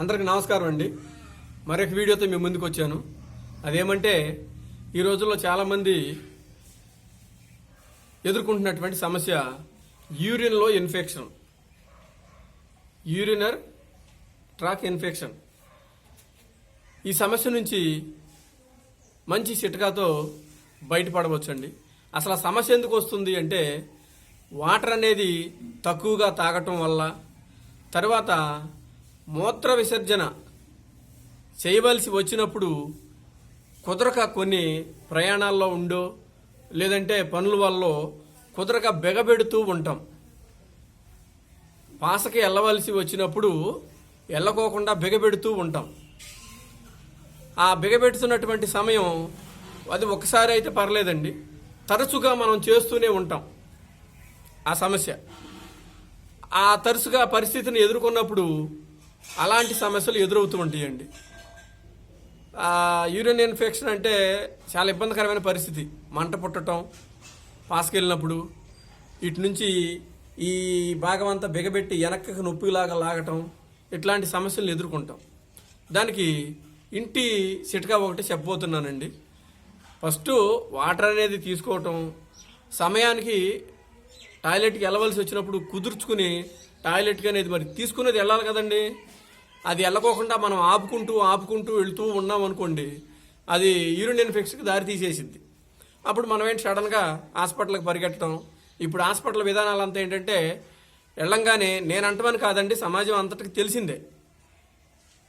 అందరికి నమస్కారం అండి. మరొక వీడియోతో మీ ముందుకు వచ్చాను. అదేమంటే ఈ రోజుల్లో చాలామంది ఎదుర్కొంటున్నటువంటి సమస్య యూరిన్లో ఇన్ఫెక్షన్. Urinary tract infection. ఈ సమస్య నుంచి మంచి చిట్కాతో బయటపడవచ్చండి. అసలు ఆ సమస్య ఎందుకు వస్తుంది అంటే వాటర్ అనేది తక్కువగా తాగటం వల్ల తర్వాత మూత్ర విసర్జన చేయవలసి వచ్చినప్పుడు కుదరక కొన్ని ప్రయాణాల్లో ఉండో లేదంటే పనుల వల్ల కుదరక బెగబెడుతూ ఉంటాం. పాసకి వెళ్ళవలసి వచ్చినప్పుడు వెళ్ళకోకుండా బిగబెడుతూ ఉంటాం. ఆ బిగబెడుతున్నటువంటి సమయం అది ఒకసారి అయితే పర్లేదండి. తరచుగా మనం చేస్తూనే ఉంటాం ఆ సమస్య. ఆ తరచుగా పరిస్థితిని ఎదుర్కొన్నప్పుడు అలాంటి సమస్యలు ఎదురవుతూ ఉంటాయండి. యూరిన్ ఇన్ఫెక్షన్ అంటే చాలా ఇబ్బందికరమైన పరిస్థితి. మంట పుట్టడం పాసుకెళ్ళినప్పుడు ఇటు నుంచి ఈ భాగం అంతా బిగబెట్టి వెనక్కి నొప్పిలాగా లాగటం ఇట్లాంటి సమస్యలను ఎదుర్కొంటాం. దానికి ఇంటి చిట్కా ఒకటి చెప్పబోతున్నానండి. ఫస్ట్ వాటర్ అనేది తీసుకోవటం సమయానికి టాయిలెట్కి వెళ్ళవలసి వచ్చినప్పుడు కుదుర్చుకుని టాయిలెట్కి అనేది మరి తీసుకునేది వెళ్ళాలి కదండి. అది వెళ్ళకోకుండా మనం ఆపుకుంటూ ఆపుకుంటూ వెళుతూ ఉన్నాం అనుకోండి అది యూరిన్ ఇన్ఫెక్షన్కి దారి తీసేసింది. అప్పుడు మనం ఏంటి సడన్గా హాస్పిటల్కి పరిగెట్టడం. ఇప్పుడు హాస్పిటల్ విధానాలు అంతా ఏంటంటే వెళ్ళంగానే నేను అంటమని కాదండి సమాజం అంతటికి తెలిసిందే.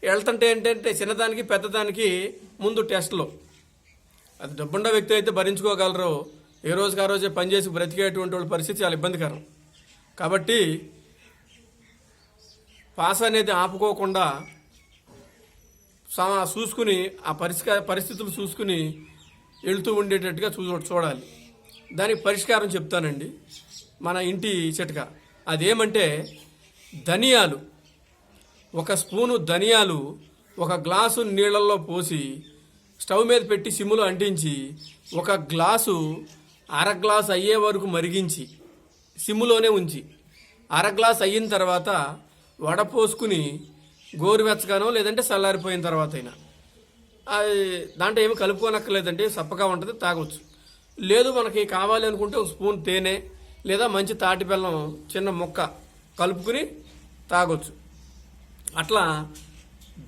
వెళ్తుంటే ఏంటంటే చిన్నదానికి పెద్దదానికి ముందు టెస్ట్లో. అది డబ్బుండ వ్యక్తి అయితే భరించుకోగలరు. ఏ రోజుకి ఆ రోజే పనిచేసి బ్రతికేటువంటి వాళ్ళ పరిస్థితి చాలా ఇబ్బందికరం. కాబట్టి పాస్ అనేది ఆపుకోకుండా చూసుకుని ఆ పరిష్కార పరిస్థితులు చూసుకుని వెళుతూ ఉండేటట్టుగా చూ చూడాలి. దానికి పరిష్కారం చెప్తానండి. మన ఇంటి చిట్కా. అదేమంటే ధనియాలు. ఒక స్పూను ధనియాలు ఒక గ్లాసు నీళ్ళల్లో పోసి స్టవ్ మీద పెట్టి సిమ్లో అంటించి ఒక గ్లాసు అర గ్లాస్ అయ్యే వరకు మరిగించి సిమ్ములోనే ఉంచి అర గ్లాస్ అయిన తర్వాత వడపోసుకుని గోరువెచ్చగానో లేదంటే చల్లారిపోయిన తర్వాత అయినా అది దాంట్లో ఏమి కలుపుకోనక్కర్లేదంటే చప్పగా ఉంటుంది తాగొచ్చు. లేదు మనకి కావాలి అనుకుంటే ఒక స్పూన్ తేనె లేదా మంచి తాటి బెల్లం చిన్న ముక్క కలుపుకుని తాగొచ్చు. అట్లా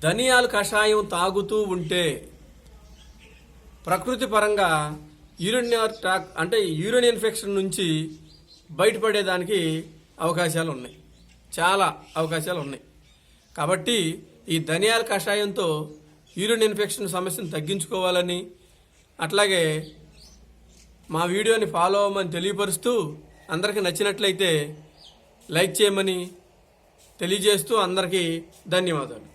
ధనియాలు కషాయం తాగుతూ ఉంటే ప్రకృతి పరంగా యూరిన్ ట్రాక్ అంటే యూరిన్ ఇన్ఫెక్షన్ నుంచి బయటపడేదానికి అవకాశాలు ఉన్నాయి చాలా అవకాశాలు ఉన్నాయి కాబట్టి ఈ ధనియాల కషాయంతో యూరిన్ ఇన్ఫెక్షన్ సమస్యను తగ్గించుకోవాలని అట్లాగే మా వీడియోని ఫాలో అవ్వమని తెలియపరుస్తూ అందరికీ నచ్చినట్లయితే లైక్ చేయమని తెలియజేస్తూ అందరికీ ధన్యవాదాలు.